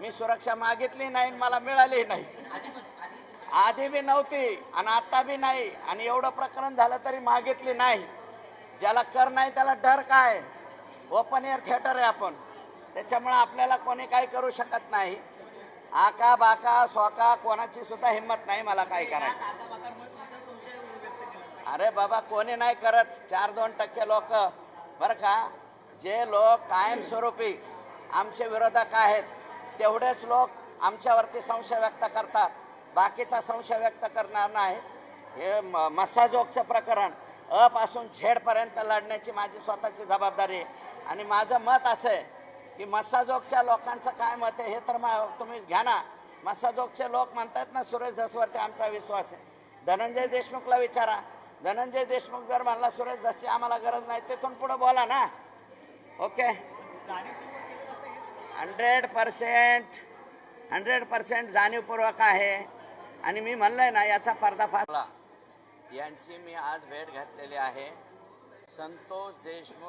मी सुरक्षा मागितली नाही आणि मला मिळाली नाही. आधी बी नव्हती आणि आता बी नाही. आणि एवढं प्रकरण झालं तरी मागितली नाही. ज्याला कर नाही त्याला डर काय? ओपन एअर थिएटर आहे आपण. त्याच्यामुळे आपल्याला कोणी काही करू शकत नाही. आका बाका सोका कोणाची सुद्धा हिंमत नाही मला काय करायचं. अरे बाबा कोणी नाही करत. चार दोन टक्के लोक. बरं का? जे लोक कायमस्वरूपी आमचे विरोधक आहेत तेवढेच लोक आमच्यावरती संशय व्यक्त करतात. बाकीचा संशय व्यक्त करणार नाही. हे म- मसाजोगचं प्रकरण. अ पासून झेडपर्यंत लढण्याची माझी स्वतःची जबाबदारी आहे. आणि माझं मत असं आहे की मसाजोगच्या लोकांचं काय मत आहे हे तर मा- तुम्ही घ्या ना. मसाजोगचे लोक म्हणतात ना सुरेश धसवरती आमचा विश्वास आहे. धनंजय देशमुखला विचारा. धनंजय देशमुख जर म्हणला सुरेश धसची आम्हाला गरज नाही तिथून पुढं बोला ना. Okay? Hundred percent hundred percent जाणीवपूर्वक आहे. आणि मी म्हणलंय ना याचा पर्दाफाश यांची मी आज भेट घातलेली आहे. संतोष देशमुख